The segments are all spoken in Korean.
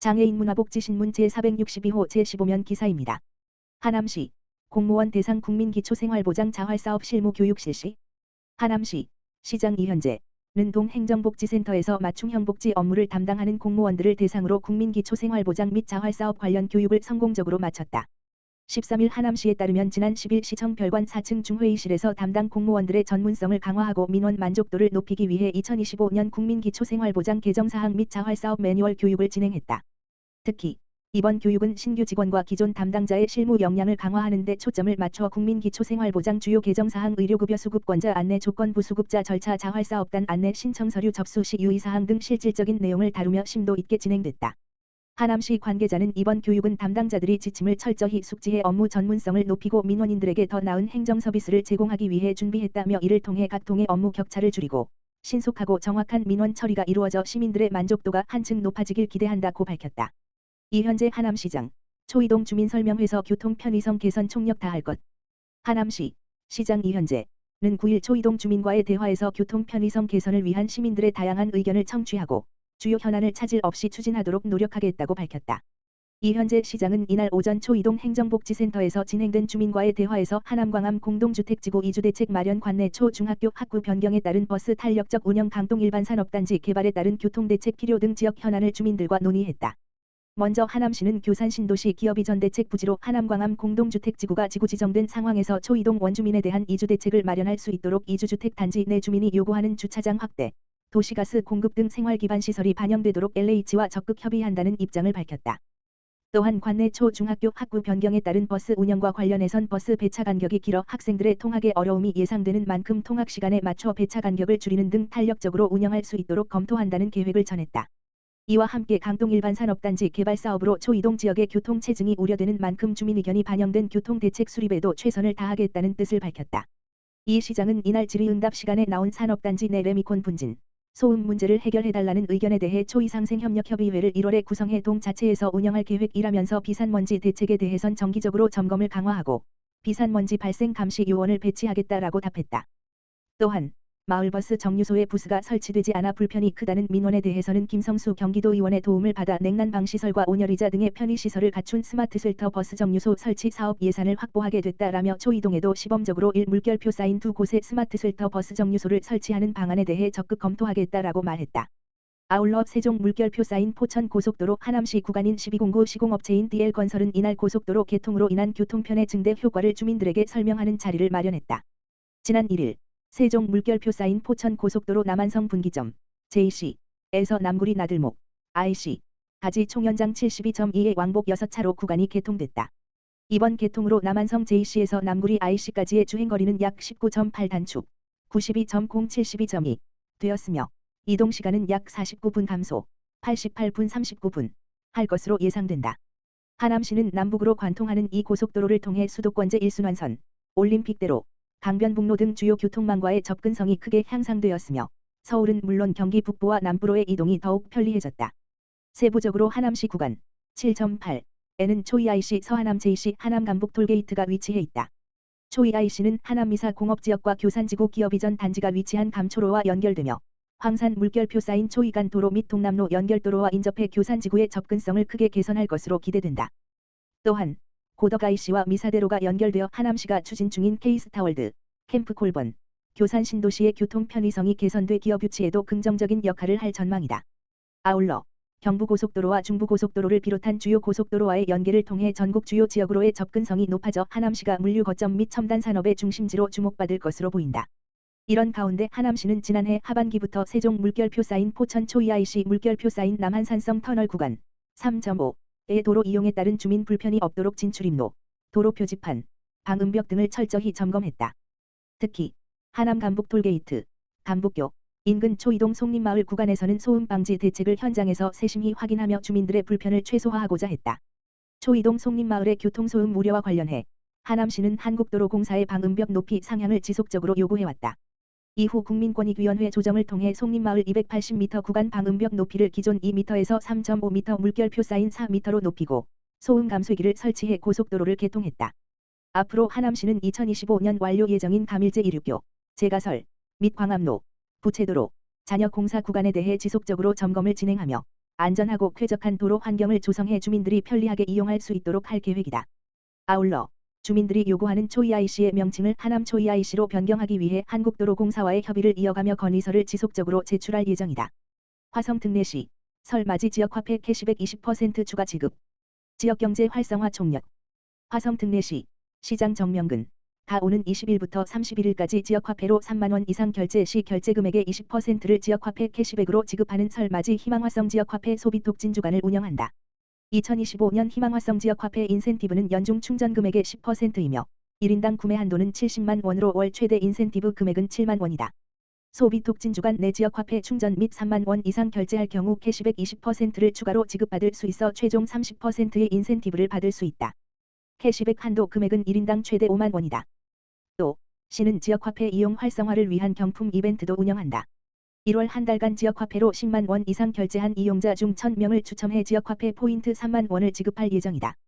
장애인 문화복지신문 제462호 제15면 기사입니다. 하남시 공무원 대상 국민기초생활보장 자활사업 실무 교육 실시 하남시 시장 이현재는 동행정복지센터에서 맞춤형 복지 업무를 담당하는 공무원들을 대상으로 국민기초생활보장 및 자활사업 관련 교육을 성공적으로 마쳤다. 13일 하남시에 따르면 지난 10일 시청 별관 4층 중회의실에서 담당 공무원들의 전문성을 강화하고 민원 만족도를 높이기 위해 2025년 국민기초생활보장 개정사항 및 자활사업 매뉴얼 교육을 진행했다. 특히 이번 교육은 신규 직원과 기존 담당자의 실무 역량을 강화하는 데 초점을 맞춰 국민기초생활보장 주요 개정사항 의료급여 수급권자 안내 조건부 수급자 절차 자활사업단 안내 신청 서류 접수 시 유의사항 등 실질적인 내용을 다루며 심도 있게 진행됐다. 하남시 관계자는 이번 교육은 담당자들이 지침을 철저히 숙지해 업무 전문성을 높이고 민원인들에게 더 나은 행정 서비스를 제공하기 위해 준비했다며 이를 통해 각 동의 업무 격차를 줄이고 신속하고 정확한 민원 처리가 이루어져 시민들의 만족도가 한층 높아지길 기대한다고 밝혔다. 이현재 하남시장 초이동 주민설명회서 교통 편의성 개선 총력 다할 것 하남시 시장 이현재는 9일 초이동 주민과의 대화에서 교통 편의성 개선을 위한 시민들의 다양한 의견을 청취하고 주요 현안을 차질 없이 추진하도록 노력하겠다고 밝혔다. 이현재 시장은 이날 오전 초이동 행정복지센터에서 진행된 주민과의 대화에서 하남광암 공동주택지구 이주대책 마련 관내 초중학교 학구 변경에 따른 버스 탄력적 운영 강동 일반 산업단지 개발에 따른 교통대책 필요 등 지역 현안을 주민들과 논의했다. 먼저 하남시는 교산 신도시 기업이 전 대책 부지로 하남광암 공동주택지구가 지구 지정된 상황에서 초이동 원주민에 대한 이주 대책을 마련할 수 있도록 이주주택 단지 내 주민이 요구하는 주차장 확대, 도시가스 공급 등 생활기반 시설이 반영되도록 LH와 적극 협의한다는 입장을 밝혔다. 또한 관내 초중학교 학구 변경에 따른 버스 운영과 관련해선 버스 배차 간격이 길어 학생들의 통학에 어려움이 예상되는 만큼 통학 시간에 맞춰 배차 간격을 줄이는 등 탄력적으로 운영할 수 있도록 검토한다는 계획을 전했다. 이와 함께 강동 일반 산업단지 개발 사업으로 초이동 지역의 교통 체증이 우려되는 만큼 주민 의견이 반영된 교통 대책 수립에도 최선을 다하겠다는 뜻을 밝혔다. 이 시장은 이날 질의응답 시간에 나온 산업단지 내 레미콘 분진, 소음 문제를 해결해달라는 의견에 대해 초이상생협력협의회를 1월에 구성해 동 자체에서 운영할 계획이라면서 비산먼지 대책에 대해선 정기적으로 점검을 강화하고 비산먼지 발생 감시 요원을 배치하겠다라고 답했다. 또한 마을버스 정류소에 부스가 설치되지 않아 불편이 크다는 민원에 대해서는 김성수 경기도 의원의 도움을 받아 냉난방 시설과 온열의자 등의 편의시설을 갖춘 스마트셀터 버스 정류소 설치 사업 예산을 확보하게 됐다라며 초이동에도 시범적으로 1 물결표 쌓인 두 곳의 스마트셀터 버스 정류소를 설치하는 방안에 대해 적극 검토하겠다라고 말했다. 아울러 세종 물결표 쌓인 포천 고속도로 하남시 구간인 1209 시공업체인 DL건설은 이날 고속도로 개통으로 인한 교통편의 증대 효과를 주민들에게 설명하는 자리를 마련했다. 지난 1일 세종 물결표 쌓인 포천 고속도로 남한성 분기점 JC에서 남구리 나들목 IC 가지 총연장 72.2의 왕복 6차로 구간이 개통됐다. 이번 개통으로 남한성 JC에서 남구리 IC까지의 주행거리는 약 19.8 단축 92.0 72.2 되었으며 이동 시간은 약 49분 감소 88분 39분 할 것으로 예상된다. 하남시는 남북으로 관통하는 이 고속도로를 통해 수도권 제1순환선 올림픽대로 강변북로 등 주요 교통망과의 접근성이 크게 향상되었으며 서울은 물론 경기 북부와 남부로의 이동이 더욱 편리해졌다. 세부적으로 하남시 구간 7.8에는 초이IC 서하남 JC 하남 간북 톨게이트가 위치해 있다. 초이IC는 하남미사 공업지역과 교산지구 기업 이전 단지가 위치한 감초로와 연결되며 황산 물결표 쌓인 초이간 도로 및 동남로 연결도로와 인접해 교산지구의 접근성을 크게 개선할 것으로 기대된다. 또한 고덕IC와 미사대로가 연결되어 하남시가 추진 중인 케이스타월드, 캠프콜번, 교산 신도시의 교통 편의성이 개선돼 기업 유치에도 긍정적인 역할을 할 전망이다. 아울러 경부고속도로와 중부고속도로를 비롯한 주요 고속도로와의 연계를 통해 전국 주요 지역으로의 접근성이 높아져 하남시가 물류 거점 및 첨단 산업의 중심지로 주목받을 것으로 보인다. 이런 가운데 하남시는 지난해 하반기부터 세종 물결표 쌓인 포천 초이IC 물결표 쌓인 남한산성 터널 구간 3.5 의 도로 이용에 따른 주민 불편이 없도록 진출입로, 도로 표지판, 방음벽 등을 철저히 점검했다. 특히 하남 간북 톨게이트, 간북교, 인근 초이동 송림마을 구간에서는 소음 방지 대책을 현장에서 세심히 확인하며 주민들의 불편을 최소화하고자 했다. 초이동 송림마을의 교통소음 우려와 관련해 하남시는 한국도로공사의 방음벽 높이 상향을 지속적으로 요구해왔다. 이후 국민권익위원회 조정을 통해 송림마을 280m 구간 방음벽 높이를 기존 2m에서 3.5m 물결표 쌓인 4m로 높이고 소음 감소기를 설치해 고속도로를 개통했다. 앞으로 하남시는 2025년 완료 예정인 가밀제 169, 제가설, 및 광암로, 부채도로, 잔여 공사 구간에 대해 지속적으로 점검을 진행하며 안전하고 쾌적한 도로 환경을 조성해 주민들이 편리하게 이용할 수 있도록 할 계획이다. 아울러 주민들이 요구하는 초이IC의 명칭을 하남 초이IC로 변경하기 위해 한국도로공사와의 협의를 이어가며 건의서를 지속적으로 제출할 예정이다. 화성 특례시 설맞이 지역화폐 캐시백 20% 추가 지급 지역경제 활성화 총력 화성 특례시 시장 정명근 다 오는 20일부터 31일까지 지역화폐로 3만원 이상 결제 시 결제금액의 20%를 지역화폐 캐시백으로 지급하는 설맞이 희망화성 지역화폐 소비톡진 주간을 운영한다. 2025년 희망화성 지역 화폐 인센티브는 연중 충전 금액의 10%이며 1인당 구매 한도는 70만 원으로 월 최대 인센티브 금액은 7만 원이다. 소비 톡진 주간 내 지역 화폐 충전 및 3만 원 이상 결제할 경우 캐시백 20%를 추가로 지급받을 수 있어 최종 30%의 인센티브를 받을 수 있다. 캐시백 한도 금액은 1인당 최대 5만 원이다. 또 시는 지역 화폐 이용 활성화를 위한 경품 이벤트도 운영한다. 1월 한 달간 지역화폐로 10만 원 이상 결제한 이용자 중 1000명을 추첨해 지역화폐 포인트 3만 원을 지급할 예정이다.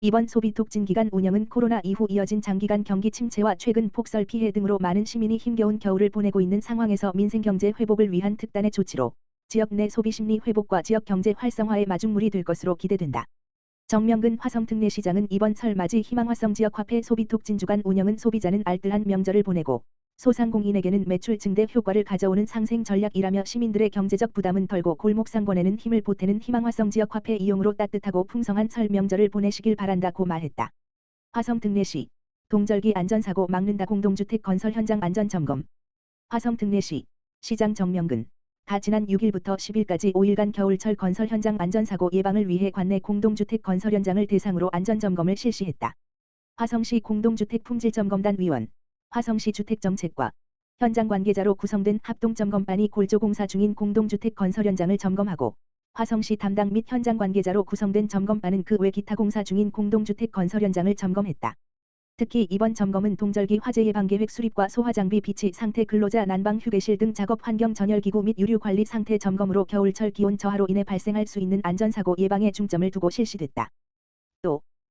이번 소비톡진 기간 운영은 코로나 이후 이어진 장기간 경기 침체와 최근 폭설 피해 등으로 많은 시민이 힘겨운 겨울을 보내고 있는 상황에서 민생 경제 회복을 위한 특단의 조치로 지역 내 소비 심리 회복과 지역 경제 활성화의 마중물이 될 것으로 기대된다. 정명근 화성특례시장은 이번 설맞이 희망화성 지역화폐 소비톡진 주간 운영은 소비자는 알뜰한 명절을 보내고 소상공인에게는 매출 증대 효과를 가져오는 상생 전략이라며 시민들의 경제적 부담은 덜고 골목상권에는 힘을 보태는 희망화성 지역 화폐 이용으로 따뜻하고 풍성한 설 명절을 보내시길 바란다고 말했다. 화성특례시 동절기 안전사고 막는다 공동주택 건설 현장 안전점검 화성특례시 시장 정명근 다 지난 6일부터 10일까지 5일간 겨울철 건설 현장 안전사고 예방을 위해 관내 공동주택 건설 현장을 대상으로 안전점검을 실시했다. 화성시 공동주택 품질점검단 위원, 화성시 주택정책과 현장 관계자로 구성된 합동점검반이 골조공사 중인 공동주택 건설 현장을 점검하고 화성시 담당 및 현장 관계자로 구성된 점검반은 그 외 기타 공사 중인 공동주택 건설 현장을 점검했다. 특히 이번 점검은 동절기 화재 예방 계획 수립과 소화 장비 비치 상태 근로자 난방 휴게실 등 작업 환경 전열 기구 및 유류 관리 상태 점검으로 겨울철 기온 저하로 인해 발생할 수 있는 안전사고 예방에 중점을 두고 실시됐다.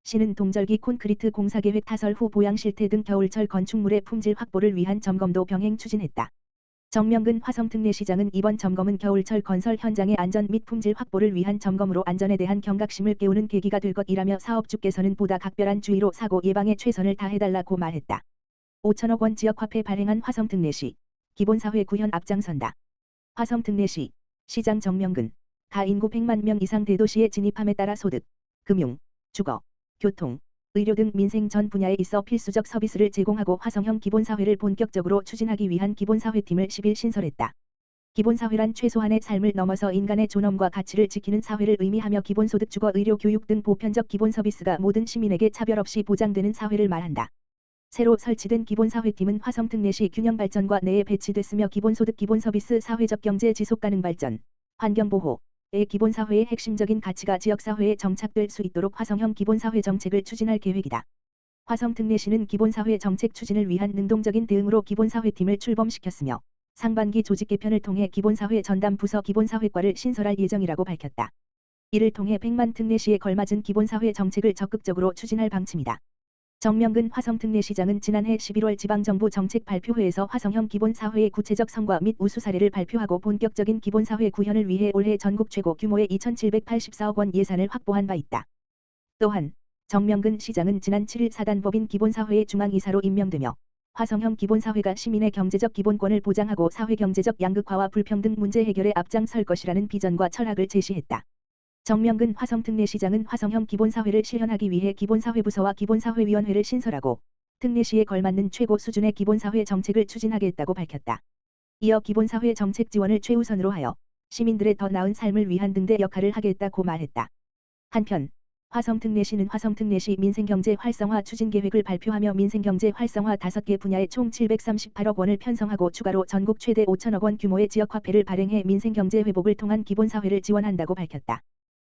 또 시는 동절기 콘크리트 공사 계획 타설 후 보양 실태 등 겨울철 건축물의 품질 확보를 위한 점검도 병행 추진했다. 정명근 화성특례 시장은 이번 점검은 겨울철 건설 현장의 안전 및 품질 확보를 위한 점검으로 안전에 대한 경각심을 깨우는 계기가 될 것이라며 사업주께서는 보다 각별한 주의로 사고 예방에 최선을 다해달라고 말했다. 5천억 원 지역화폐 발행한 화성특례시 기본사회 구현 앞장선다. 화성특례시 시장 정명근 가 인구 100만 명 이상 대도시에 진입함에 따라 소득, 금융, 주거, 교통, 의료 등 민생 전 분야에 있어 필수적 서비스를 제공하고 화성형 기본사회를 본격적으로 추진하기 위한 기본사회팀을 10일 신설했다. 기본사회란 최소한의 삶을 넘어서 인간의 존엄과 가치를 지키는 사회를 의미하며 기본소득 주거 의료 교육 등 보편적 기본서비스가 모든 시민에게 차별 없이 보장되는 사회를 말한다. 새로 설치된 기본사회팀은 화성 특례시 균형 발전과 내에 배치됐으며 기본소득 기본서비스 사회적 경제 지속가능 발전, 환경보호, 의 기본사회의 핵심적인 가치가 지역사회에 정착될 수 있도록 화성형 기본사회 정책을 추진할 계획이다. 화성 특례시는 기본사회 정책 추진을 위한 능동적인 대응으로 기본사회팀을 출범시켰으며 상반기 조직 개편을 통해 기본사회 전담 부서 기본사회과를 신설할 예정이라고 밝혔다. 이를 통해 100만 특례시에 걸맞은 기본사회 정책을 적극적으로 추진할 방침이다. 정명근 화성 특례시장은 지난해 11월 지방정부 정책 발표회에서 화성형 기본사회의 구체적 성과 및 우수 사례를 발표하고 본격적인 기본사회 구현을 위해 올해 전국 최고 규모의 2,784억 원 예산을 확보한 바 있다. 또한 정명근 시장은 지난 7일 사단법인 기본사회의 중앙이사로 임명되며 화성형 기본사회가 시민의 경제적 기본권을 보장하고 사회경제적 양극화와 불평등 문제 해결에 앞장설 것이라는 비전과 철학을 제시했다. 정명근 화성특례시장은 화성형 기본사회를 실현하기 위해 기본사회부서와 기본사회위원회를 신설하고 특례시에 걸맞는 최고 수준의 기본사회 정책을 추진하겠다고 밝혔다. 이어 기본사회 정책 지원을 최우선으로 하여 시민들의 더 나은 삶을 위한 등대 역할을 하겠다고 말했다. 한편 화성특례시는 화성특례시 민생경제 활성화 추진 계획을 발표하며 민생경제 활성화 5개 분야에 총 738억 원을 편성하고 추가로 전국 최대 5천억 원 규모의 지역화폐를 발행해 민생경제 회복을 통한 기본사회를 지원한다고 밝혔다.